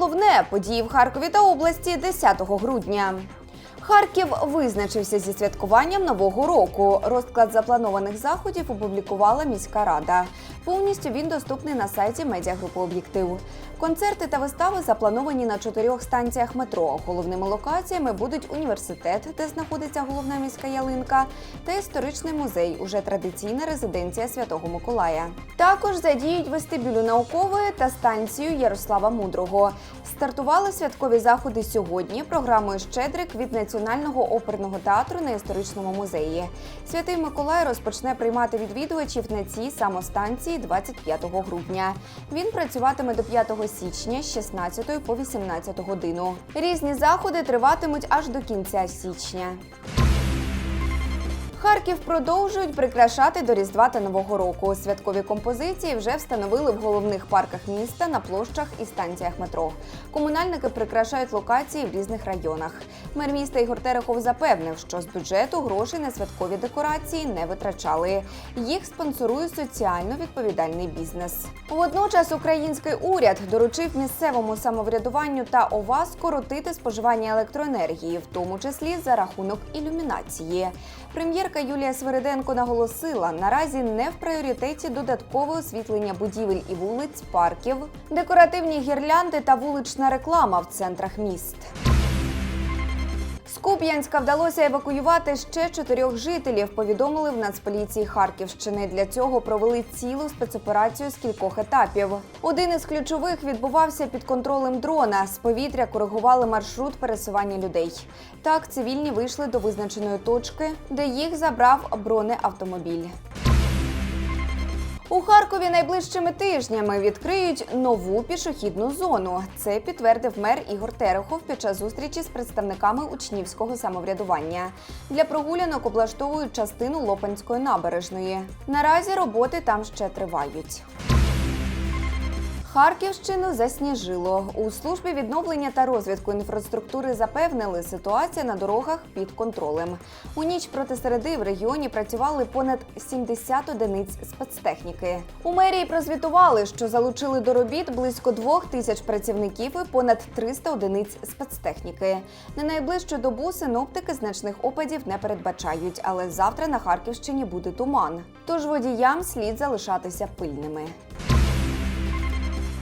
головне події в Харкові та області 10 грудня. Харків визначився зі святкуванням нового року. Розклад запланованих заходів опублікувала міська рада. Повністю він доступний на сайті медіагрупи Об'єктив. Концерти та вистави заплановані на чотирьох станціях метро. Головними локаціями будуть університет, де знаходиться головна міська ялинка, та історичний музей, уже традиційна резиденція Святого Миколая. Також задіють вестибюлю наукової та станцію Ярослава Мудрого. Стартували святкові заходи сьогодні програмою Щедрик від Національного оперного театру на історичному музеї. Святий Миколай розпочне приймати відвідувачів на цій самостанції 25 грудня. Він працюватиме до 5 січня з 16 по 18 годину. Різні заходи триватимуть аж до кінця січня. Харків продовжують прикрашати до Різдва та Нового року. Святкові композиції вже встановили в головних парках міста на площах і станціях метро. Комунальники прикрашають локації в різних районах. Мер міста Ігор Терехов запевнив, що з бюджету грошей на святкові декорації не витрачали. Їх спонсорує соціально відповідальний бізнес. Водночас український уряд доручив місцевому самоврядуванню та ОВА скоротити споживання електроенергії, в тому числі за рахунок ілюмінації. Прем'єрка Юлія Свириденко наголосила, наразі не в пріоритеті додаткове освітлення будівель і вулиць, парків, декоративні гірлянди та вулична реклама в центрах міст. Куп'янська вдалося евакуювати ще чотирьох жителів. Повідомили в Нацполіції Харківщини. Для цього провели цілу спецоперацію з кількох етапів. Один із ключових відбувався під контролем дрона. З повітря коригували маршрут пересування людей. Так цивільні вийшли до визначеної точки, де їх забрав бронеавтомобіль. У Харкові найближчими тижнями відкриють нову пішохідну зону. Це підтвердив мер Ігор Терехов під час зустрічі з представниками учнівського самоврядування. Для прогулянок облаштовують частину Лопанської набережної. Наразі роботи там ще тривають. Харківщину засніжило. У службі відновлення та розвитку інфраструктури запевнили, ситуація на дорогах під контролем. У ніч проти середи в регіоні працювали понад 70 одиниць спецтехніки. У мерії прозвітували, що залучили до робіт близько двох тисяч працівників і понад 300 одиниць спецтехніки. На найближчу добу синоптики значних опадів не передбачають, але завтра на Харківщині буде туман. Тож водіям слід залишатися пильними.